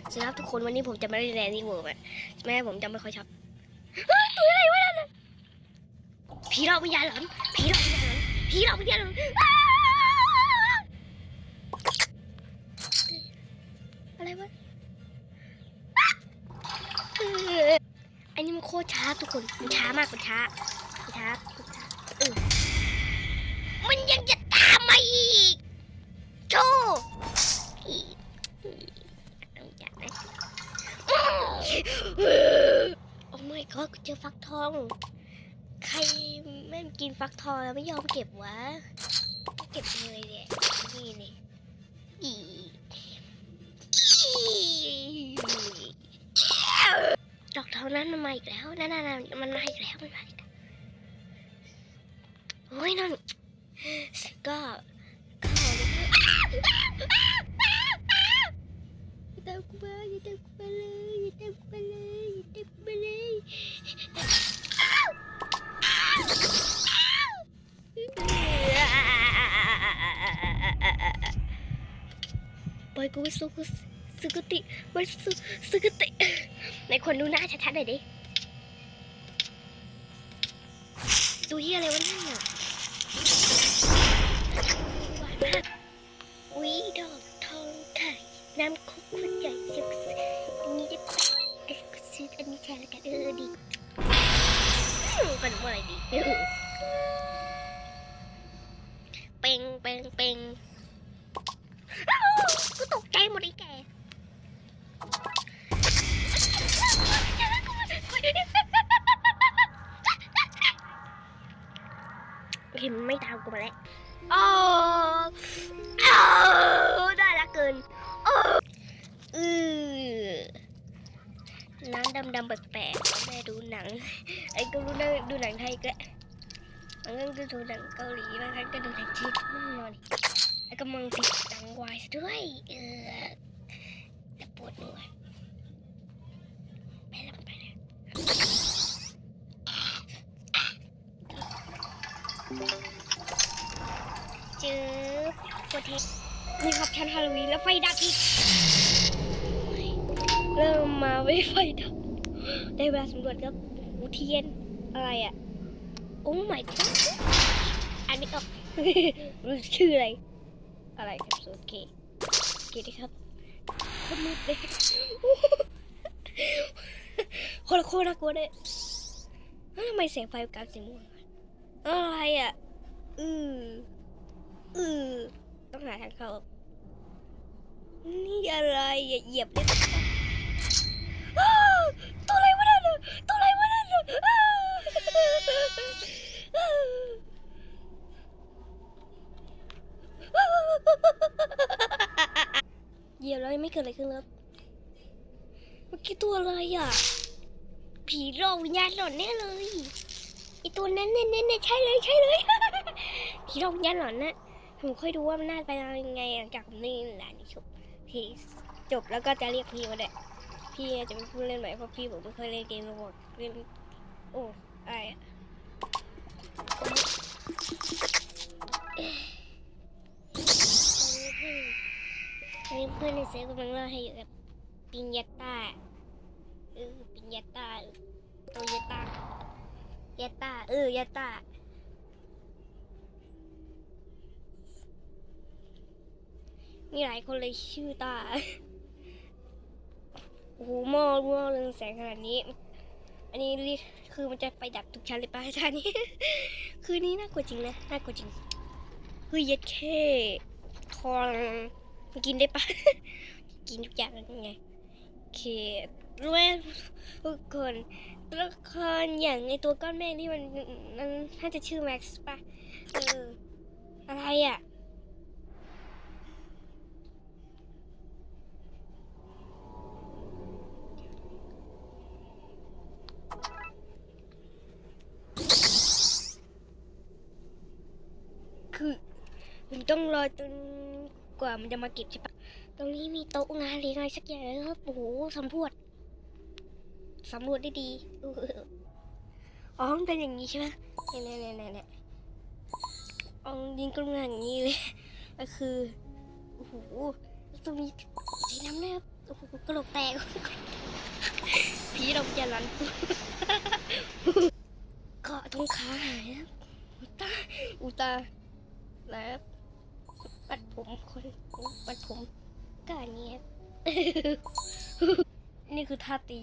สวัสดีครับทุกคนวันนี้ผมจะมาเล่นแรนนี่เวิร์กอะแม่ผมจะไม่ค่อยชอบตัวอะไรวะนั่นน่ะผีหลอกวิญญาณหลอนผีหลอกวิญญาณหลอนผีหลอกวิญญาณหลอนอะไรวะอันนี้มันโคตรช้าทุกคนมันช้ามากมันช้ามันช้ามันช้ามันยังจะตามมาอีกโชว์อีกต้องจัดนะ โอ้ my god กูเจอฟักทอง ใครแม่กินฟักทองแล้วไม่ยอมเก็บวะ เก็บเลยเนี่ยนี่นี่อีดอกทองนั้นมันมาอีกแล้วนั่นนั่นมันมาอีกแล้วมันมาอีกแล้วโอ้ยนั่นก็ก็ามกูมาอย่าตามกูมาเลยอย่าตามกูมาเลยอย่าตามกูมาเลยปล่อยกูไปสู่กูสุกติไปสู่สุกติในคนดูหน้าชัดๆหน่อยดิดูเฮียอะไรวะเนั่นน่ อันนี้ได้ปะเอ้ยกูซื้ออันนี้แทนแล้วกันเออดีเป็นว่าอะไรดีเป่งเป่งเป่งกูตกใจหมดไอ้แกเห็นไม่ตามกูมาแล้วโอ้โอ้ได้ละเกินโอ้อือ น้ำดำๆแปลกๆแม่ดูหนัง ไอ้ก็รู้นะดูหนังไทยก็บางครั้งก็ดูหนังเกาหลีบางครั้งก็ดูหนังจีนนอนแล้ก็มองติดหนังวายซะด้วย เออแล้วปวดหัวไปแล้วไปแล้วจื๊บปวดเทนี่ครับชั้นฮาโลวีนแล้วไฟดับอีก เริ่มมาไม่ไฟดับได้เวลาสำรวจครับหูเทียนอะไรอะ โอ้ my god อ่านไม่ออกรู้ชื่ออะไร อะไรครับโอเคโอเคดีครับคนมืดเลยคนละโคตรน่ากลัวเลยเอ้าทำไมเสียงไฟกลางสีม่วงอะอะไรอะ อืออือต้องหาทางเข้านี่อะไรอย่าเหยียบเลย ตัวอะไรวะนั่นน่ะเหยียบแล้วยังไม่เกิดอะไรขึ้นเลยเมื่อกี้ตัวอะไรอะ ผีหลอกวิญญาณหลอนแน่เลยไอตัวนั้นเน่เนี่ยใช่เลยใช่เลยผีหลอกวิญญาณหลอนนะผมค่อยดูว่ามันน่าไปยังไงหลังจากผมนี่แหละนี่ชบจบแล้วก็จะเรียกพี่มาแหละ พี่จะเป็นผู้เล่นใหม่เพราะพี่ผมไม่เคยเล่นเกมมาก่อนเล่นโอ้ไรอตอนนี้เพื่อนตอนนี้เพื่อนในเซฟกำลังเล่าให้อยู่กับปิญญาต้าเออปิญญาต้าเออโตต้ายาต้าเออยาต้ามีหลายคนเลยชื่อตา อ้โหหม้อหม้อเรืองแสงขนาดนี้ อันนี้คือมันจะไปดับทุกชั้นเลยป่ะท่านี้ คือนี้น่ากลัวจริงนะ น่ากลัวจริง เฮ้ยเย็ดแค่ทองกินได้ปะกินทุกอย่างนั่นไงโอเครู้ไหมทุกคนตัวละครอย่างไอตัวก้อนเมฆนี่มันมันน่าจะชื่อแม็กซ์ปะเอออะไรอะ คือผม ต้องรอจนกว่ามันจะมาเก็บใช่ปะตรงนี้มีโต๊ะงานหรืออะไรสักอย่างครับโอ้โหสำรวจสำรวจได้ดีอออ๋อมันเป็นอย่างนี้ใช่ไหมเนี่ยเนี่ยเนี่ยเนี่ยอ๋อยิงกลงานอย่างนี้เลยก็คือโอ้โหตรงนี้ใช้น้ำนะครับโอ้โหกระโหลกแตกผีดอกยาลันเกาะตรงขาหายครับอุตาอุตาแล้ว ปัดผมคนปัดผมก็อันนี้ครับนี่คือท่าตี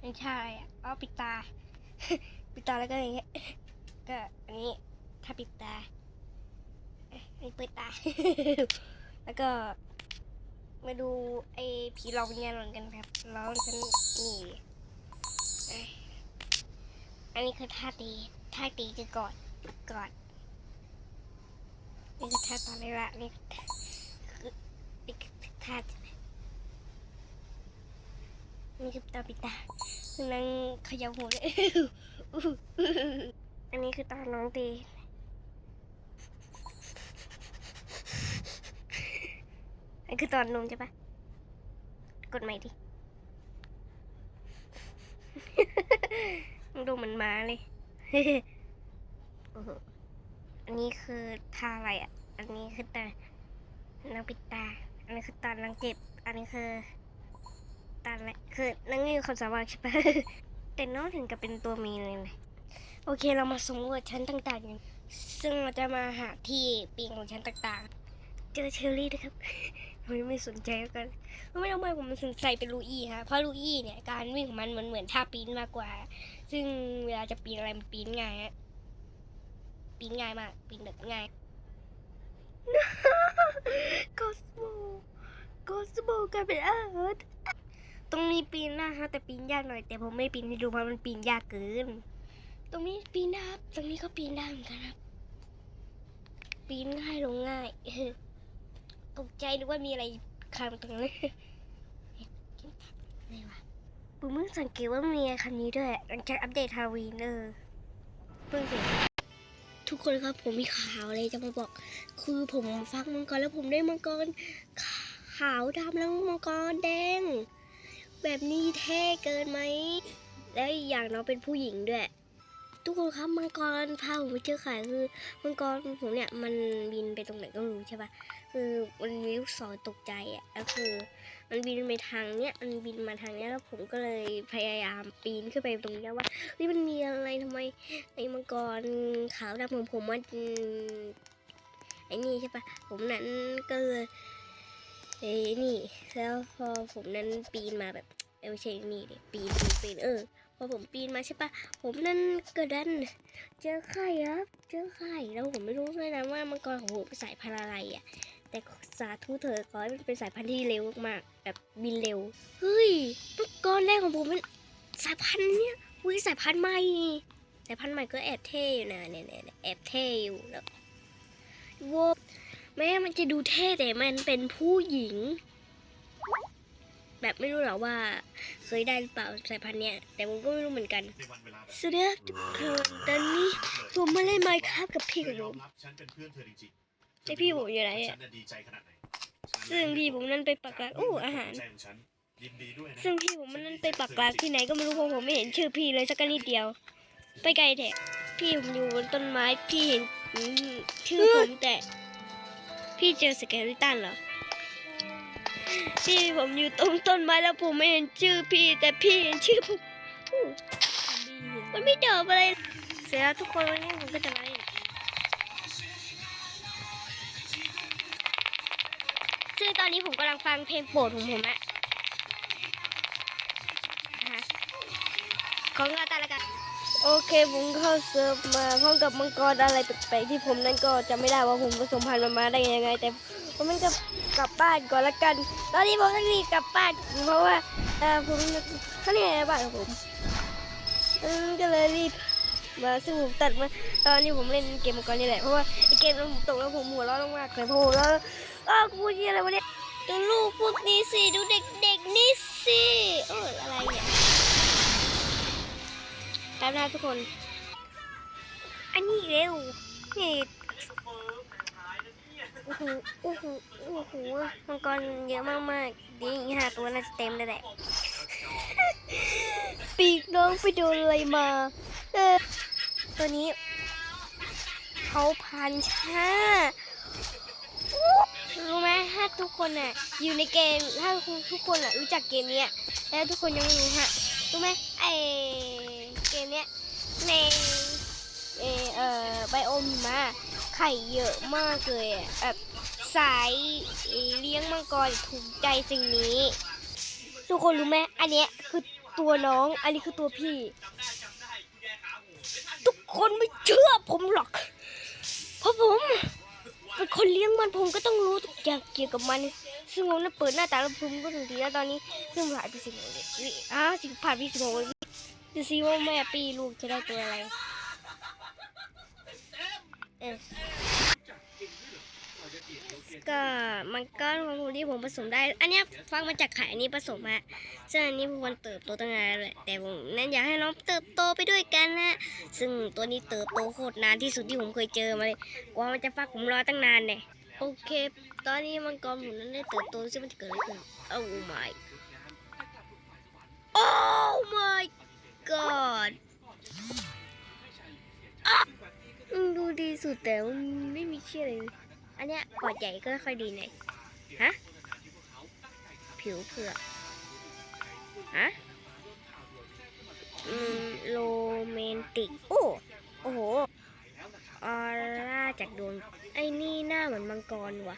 ไม่ใช่อะเอาปิดตา ปิดตาแล้วก็อย่างเงี้ย ก็อันนี้ถ้าปิดตาอันเปิดตา แล้วก็มาดูไอ้ผีหลอกวิญญาณหลอนกันครับแล้วฉันนี่อันนี้คือท่าตีท่าตีคือกอด ก่อดนี่คือท่าตอนแรกละนี่คือนี่คือท่านี่คือตาปิตาคือนั่งขยับหัวเลยอันนี้คือตอนน้องตีอันคือตอนนมใช่ปะกดใหม่ดิดูเหมือนมาเลย โอ้โหอันนี้คือท่าอะไรอะ อันนี้คือตานางปิดตา อันนี้คือตานางเจ็บ อันนี้คือตาอะไรคือนางไม่มีความสามารถใช่ปะแต่น้องถึงกับเป็นตัวมีเลยนะโอเคเรามาสำรวจชั้นต่างๆกันซึ่งเราจะมาหาที่ปีนของชั้นต่างๆ เจอเชอรี่นะครับผมไม่สนใจแล้วกันไม่ทำไมผมสนใจเป็นลูอี้ฮะเพราะลูอี้เนี่ยการวิ่งของมันเหมือนเหมือนท่าปีนมากกว่า ซึ่งเวลาจะปีนอะไรมันปีนง่ายฮะ ปีนง่ายมากปีนแบบง่ายกอสโบกอสโบกลายเป็นอาร์ตตรงนี้ปีนนะฮะแต่ปีนยากหน่อยแต่ผมไม่ปีนให้ดูเพราะมันปีนยากเกิน ตรงนี้ปีนได้ครับตรงนี้ก็ปีนได้เหมือนกันครับ ปีนง่ายลงง่ายตกใจนึกว่ามีอะไรคานตรงนั้นอะไรวะผมเพิ่งสังเกตว่ามีคันนี้ด้วยหลังจากอัปเดตฮาวีนเออเพิ่งเห็น ทุกคนครับผมมีข่าวอะไรจะมาบอก คือผมฟักมังกรแล้วผมได้มังกรขาวดำแล้วมังกรแดง แบบนี้เท่เกินไหมและอีกอย่างเราเป็นผู้หญิงด้วย ทุกคนครับมังกรพาผมไปเจอขายคือมังกรผมเนี่ยมันบินไปตรงไหนก็รู้ใช่ปะ คือมันมีลูกศรตกใจอะแล้วคือมันบินไปทางเนี้ยมันบินมาทางเนี้ยแล้วผมก็เลยพยายามปีนขึ้นไปตรงเนี้ยว่าเฮ้ยมันมีอะไรทำไมไอ้มังกรขาวดำของผมมันไอ้นี่ใช่ปะผมนั้นก็เลยไอ้นี่ แล้วพอผมนั้นปีนมาแบบเอ้ยไม่ใช่นี่ดิปีนปีนปีนเออพอผมปีนมาใช่ปะผมนั้นก็ดันเจอไข่ครับเจอไข่แล้วผมไม่รู้เลยนะว่ามังกรของผมสายพันธุ์อะไรอะ แต่สาธุเธอะขอให้มันเป็นสายพันธุ์ที่เร็วมากๆแบบบินเร็ว เฮ้ยมังกรแรกของผมเป็นสายพันธุ์เนี่ยอุ้ยสายพันธุ์ใหม่ สายพันธุ์ใหม่ก็แอบเท่อยู่นะเนี่ยเนี่ยเนี่ยแอบเท่อยู่แล้วโวบแม้มันจะดูเท่แต่มันเป็นผู้หญิง แบบไม่รู้หรอกว่า เคยได้หรือเปล่าสายพันธุ์เนี้ย แต่ผมก็ไม่รู้เหมือนกันในวันเวลาแบบสวัสดีครับทุกคนตอนนี้ผมมาเล่นไมค์ครับกับพี่ของยผอม มรับฉันเป็นเพื่อนเธอจริงๆแต่พี่ผมอยู่ไหนอะฉันน่ะดีใจขนาดไหนซึ่งพี่ผมนั้นไปปักหลักอู้อาหาร ใจของฉันยินดีด้วยนะซึ่งพี่ผมมันนั้นไปปักหลักที่ไหนก็ไม่รู้เพราะผมไม่เห็นชื่อพี่เลยสักนิดเดียว ไปไกลแท้พี่ผมอยู่บนต้นไม้พี่เห็นอืมชื่อผมแต่ พี่เจอสเกลิตันเหรอพี่ผมอยู่ตรงต้นไม้แล้วผมไม่เห็นชื่อพี่ แต่พี่เห็นชื่อผมอู้มันไม่เดิมอะไรเสร็จแล้วทุกคนวันนี้ผมก็จะมาเล่น ซึ่งตอนนี้ผมกำลังฟังเพลงโปรดของผมอะฮะของเราตาละกันโอเคผมเข้าเซิร์ฟมาพร้อมกับมังกรอะไรแปลกๆที่ผมนั้นก็จะไม่ได้ว่าผมผสมพันธุ์มันมาได้ยังไง แต่ผมมันก็กลับบ้านก่อนละกัน ตอนนี้ผมต้องรีบกลับบ้านเพราะว่าเออผมเขาเรียกอะไรบ้านของผมก็เลยรีบ มาซึ่งผมตัดมาตอนนี้ผมเล่นเกมมังกรนี่แหละเพราะว่าไอเกมมันตกแล้วผมหัวร้อนมากเลยเพราะผมแล้วอ้าวกูพูดยี่อะไรวะเนี่ยดูลูกพวกนี้สิดูเด็กๆนี่สิเอออะไรเนี่ยแป๊บนะทุกคน อันนี้เร็วนี่โอ้โหโอ้โหโอ้โหมังกรเยอะมากๆดีอีกห้าตัวน่าจะเต็มเลยแหละ ปีกน้องไปโดนอะไรมา เออ ตัวนี้เขาพันช้ารู้ไหมฮะทุกคนน่ะอยู่ในเกมถ้าทุกคนอะรู้จักเกมเนี้ยแล้วทุกคนยังไม่รู้ฮะรู้ไหมไอเกมเนี้ยในเอเอ่อไบโอมมาไข่เยอะมากเลยอะแบบสายเลี้ยงมังกรถูกใจสิ่งนี้ ทุกคนรู้ไหมอันเนี้ยคือตัวน้อง อันนี้คือตัวพี่ คนไม่เชื่อผมหรอก เพราะผมเป็นคนเลี้ยงมันผมก็ต้องรู้ทุกอย่างเกี่ยวกับมัน ซึ่งผมน่ะเปิดหน้าตาแล้วผมก็ถึงทีแล้วตอนนี้ซึ่งผ่านไปสิบโมงวิอ้าวสิผ่านไปสิบโมงวิดูซิว่าแม่ปีลูกจะได้ตัวอะไรเออ ก็มันก็ของผมที่ผมผสมได้ อันนี้ฟังมาจากไข่อันนี้ผสมอะซึ่งอันนี้มันเติบโตตั้งนานแหละแต่ผมนั้นอยากให้น้องเติบโตไปด้วยกันนะซึ่งตัวนี้เติบโตโคตรนานที่สุดที่ผมเคยเจอมาเลยกว่ามันจะฟักผมรอตั้งนานเนี่ยโอเค ตอนนี้มังกรผมนั้นได้เติบโตซึ่งมันจะเกิดอะไรขึ้นโอ้ my โอ้ my god อะอืมดูดีสุดแต่มันไม่มีเชี่ยเลย อันเนี้ยปอดใหญ่ก็ค่อยดีหน่อยฮะ ผิวเผือกฮะอืมโรแมนติก โอ้ โอ้โห ออร่าจากดวง ไอ้นี่หน้าเหมือนมังกรว่ะ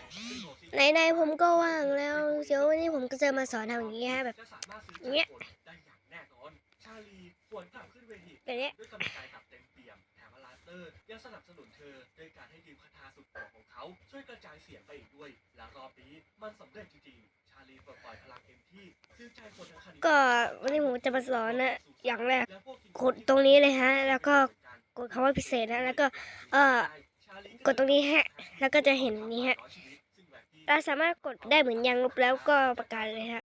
ไหนๆผมก็ว่างแล้ว เดี๋ยววันนี้ผมก็จะมาสอนทำอย่างนี้ฮะแบบเนี้ยแบบเนี้ย เต็มเปี่ยมแถมว่าลาสเตอร์ยังสนับสนุนเธอด้วยการให้ยืมคาถาสุดโปรดขาช่วยกระจายเสียงไปอีกด้วย และรอบนี้มันสำเร็จจริงๆ ชาลีปลดปล่อยพลังเต็มที่ซึ่งใจคนทั้งคณะก็วันนี้ผมจะมาสอนนะอย่างแรกกดตรงนี้เลยฮะ แล้วก็กดคำว่าพิเศษนะแล้วก็เอ่อกดตรงนี้ฮะ แล้วก็จะเห็นนี้ฮะเราสามารถกดได้เหมือนยางลบแล้วก็ประกาศเลยฮะ